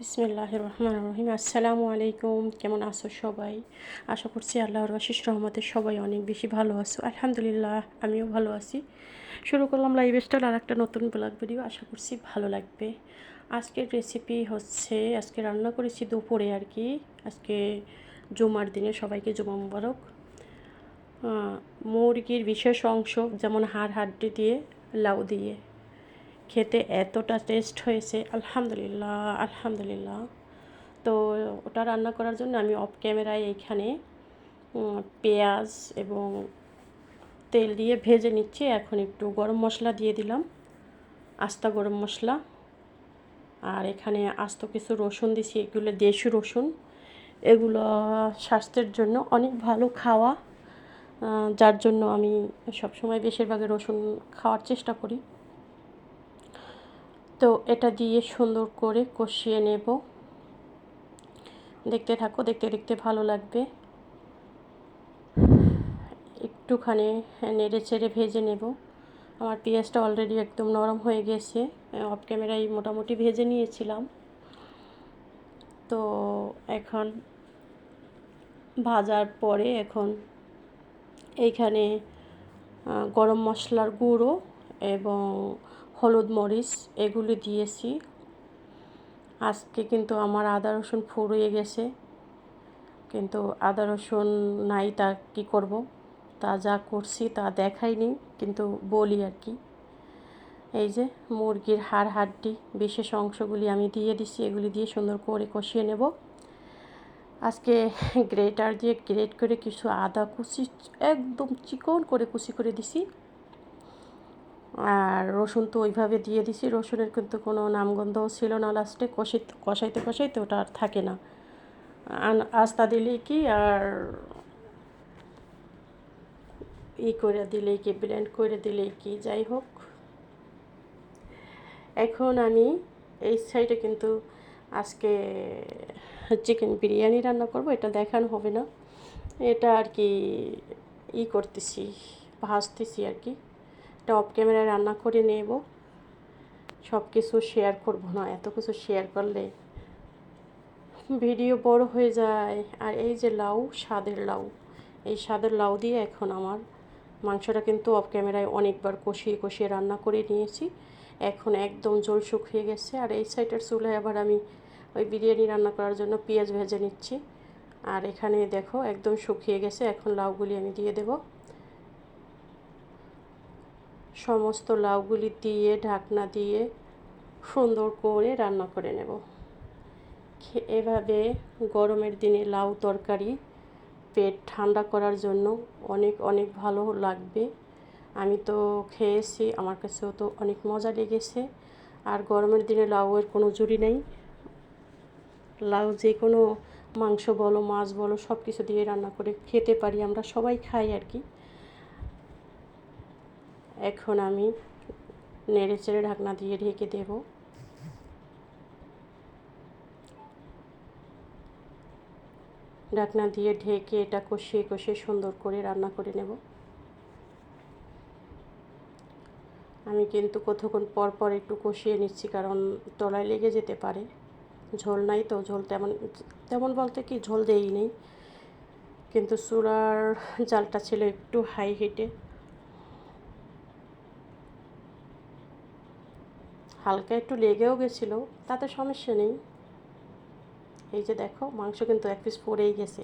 বিসমিল্লাহ রহমান রহিম আসসালামু আলাইকুম কেমন আছো সবাই? আশা করছি আল্লাহর আশিস রহমতে সবাই অনেক বেশি ভালো আছো। আলহামদুলিল্লাহ, আমিও ভালো আছি। শুরু করলাম লাইভ স্টাইল আর একটা নতুন ব্লগ ভিডিও আশা করছি ভালো লাগবে। আজকের রেসিপি হচ্ছে, আজকে রান্না করেছি দুপুরে আর কি। আজকে জুমার দিনে সবাইকে জুমা মুবারক। মুরগির বিশেষ অংশ যেমন হাড় হাড্ডি দিয়ে, লাউ দিয়ে। খেতে এতটা টেস্ট হয়েছে, আলহামদুলিল্লাহ আলহামদুলিল্লাহ। তো ওটা রান্না করার জন্য আমি অফ ক্যামেরায় এইখানে পেঁয়াজ এবং তেল দিয়ে ভেজে নিচ্ছি। এখন একটু গরম মশলা দিয়ে দিলাম, আস্তা গরম মশলা। আর এখানে আস্ত কিছু রসুন দিছি, এগুলো দেশি রসুন। এগুলো স্বাস্থ্যের জন্য অনেক ভালো খাওয়া যার জন্য আমি সবসময় বেশিরভাগই রসুন খাওয়ার চেষ্টা করি। তো এটা দিয়ে সুন্দর করে কষিয়ে নেব। দেখতে থাকো, দেখতে দেখতে ভালো লাগবে। একটুখানি নেড়ে চেড়ে ভেজে নেব। আমার পেঁয়াজটা অলরেডি একদম নরম হয়ে গেছে। অফ ক্যামেরায় মোটামুটি ভেজে নিয়েছিলাম। তো এখন ভাজার পরে এখন এইখানে গরম মশলার গুঁড়ো এবং হলুদ মরিচ এগুলি দিয়েছি। আজকে কিন্তু আমার আদা রসুন ফুরিয়ে গেছে। কিন্তু আদা রসুন নাই তা কী করব? তা যা করছি তা দেখাইনি, কিন্তু বলি আর কি। এই যে মুরগির হাড় হাড্ডি বিশেষ অংশগুলি আমি দিয়ে দিছি, এগুলি দিয়ে সুন্দর করে কষিয়ে নেব। আজকে গ্রেটার দিয়ে গ্রেট করে কিছু আদা কুচি, একদম চিকন করে কুচি করে দিছি। আর রসুন তো ওইভাবে দিয়ে দিছি। রসুনের কিন্তু কোনো নামগন্ধও ছিল না লাস্টে কষি কষাইতে কষাইতে ওটা আর থাকে না। আস্তা দিলেই কি আর ই করে দিলেই কি ব্লেন্ড করে দিলেই কি, যাই হোক। এখন আমি এই সাইডে কিন্তু আজকে চিকেন বিরিয়ানি রান্না করব। এটা দেখানো হবে না। এটা আর কি ই করতেছি, ভাজতেছি আর কি। এটা অফ ক্যামেরায় রান্না করে নেব। সব কিছু শেয়ার করব না, এত কিছু শেয়ার করলে ভিডিও বড় হয়ে যায়। আর এই যে লাউ, স্বাদের লাউ, এই স্বাদের লাউ দিয়ে এখন আমার মাংসটা কিন্তু অফ ক্যামেরায় অনেকবার কষিয়ে কষিয়ে রান্না করে নিয়েছি। এখন একদম জল শুকিয়ে গেছে। আর এই সাইডের চুলায় আবার আমি ওই বিরিয়ানি রান্না করার জন্য পেঁয়াজ ভেজে নিচ্ছি। আর এখানে দেখো একদম শুকিয়ে গেছে। এখন লাউগুলি আমি দিয়ে দেব। সমস্ত লাউগুলি দিয়ে, ঢাকনা দিয়ে সুন্দর করে রান্না করে নেব। এভাবে গরমের দিনে লাউ তরকারি পেট ঠান্ডা করার জন্য অনেক অনেক ভালো লাগবে। আমি তো খেয়েছি, আমার কাছেও তো অনেক মজা লেগেছে। আর গরমের দিনে লাউয়ের কোনো জুড়ি নেই। লাউ যে কোনো মাংস বলো, মাছ বলো সব কিছু দিয়ে রান্না করে খেতে পারি, আমরা সবাই খাই আর কি। এখন আমি নেড়ে চেড়ে ঢাকনা দিয়ে ঢেকে দেবো। ঢাকনা দিয়ে ঢেকে এটা কষিয়ে কষিয়ে সুন্দর করে রান্না করে নেব। আমি কিন্তু কতক্ষণ পর পর একটু কষিয়ে নিচ্ছি, কারণ তলায় লেগে যেতে পারে। ঝোল নাই তো, ঝোল তেমন তেমন বলতে কি ঝোল দেই নেই কিন্তু চুলার জালটা ছিল একটু হাই হিটে হালকা একটু লেগেও গেছিল, তাতে সমস্যা নেই। এই যে দেখো, মাংস কিন্তু এক পিস পড়েই গেছে।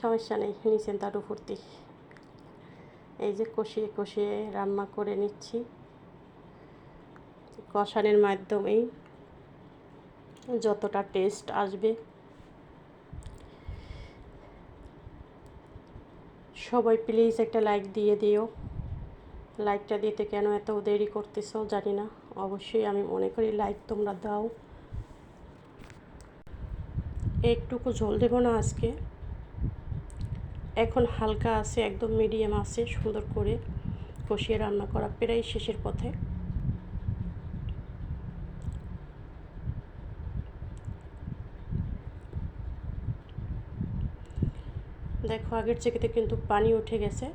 সমস্যা নেই নিচেন তার ফুর্তি এই যে কষিয়ে কষিয়ে রান্না করে নিচ্ছি। কষানের মাধ্যমেই যতটা টেস্ট আসবে। সবাই প্লিজ একটা লাইক দিয়ে দিও। লাইকটা দিতে কেন এত দেরি করতেছো জানি না। অবশ্যই আমি মনে করি লাইক তোমরা দাও। একটুকু ঝোল দেবো না আজকে। এখন হালকা আছে, একদম মিডিয়াম আছে, সুন্দর করে কষিয়ে রান্না করা প্রায় শেষের পথে। দেখো আগের চেকেতে কিন্তু পানি উঠে গেছে।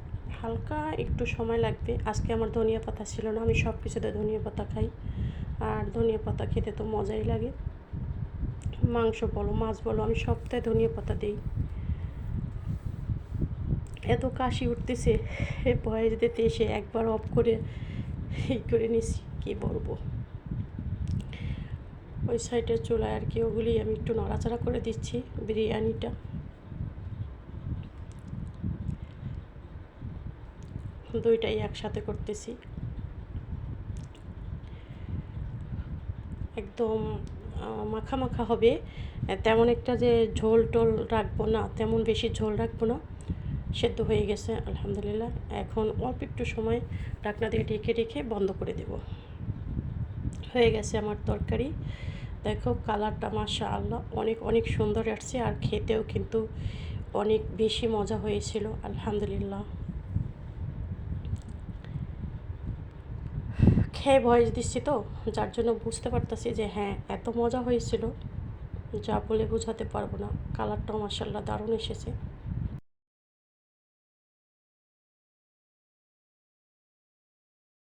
হালকা একটু সময় লাগবে। আজকে আমার ধনিয়া পাতা ছিল না, আমি সব কিছুতে ধনিয়া পাতা খাই। আর ধনিয়া পাতা খেতে তো মজাই লাগে। মাংস বলো, মাছ বলো, আমি সপ্তাহে ধনিয়া পাতা দিই। এত কাশি উঠতেছে ভয়ে যেতে এসে একবার অফ করে এই করে নিছি, কি বলব? ওই সাইডের চুলায় আর কি ওগুলি আমি একটু নড়াচড়া করে দিচ্ছি, বিরিয়ানিটা। দুইটাই একসাথে করতেছি। একদম মাখা মাখা হবে। তেমন একটা যে ঝোল টোল রাখব না, তেমন বেশি ঝোল রাখব না, সেদ্ধ হয়ে গেছে, আলহামদুলিল্লাহ। এখন অল্প একটু সময় ঢাকনা দিয়ে ঢেকে রেখে বন্ধ করে দেব। হয়ে গেছে আমার তরকারি। দেখো কালারটা মাশা আল্লাহ অনেক অনেক সুন্দর আসছে, আর খেতেও কিন্তু অনেক বেশি মজা হয়েছিল, আলহামদুলিল্লাহ। খেয়ে ভয়েস দিচ্ছি তো, যার জন্য বুঝতে পারতেছি যে হ্যাঁ এত মজা হয়েছিল, যা বলে বোঝাতে পারব না। কালারটাও মার্শাল্লাহ দারুণ এসেছে।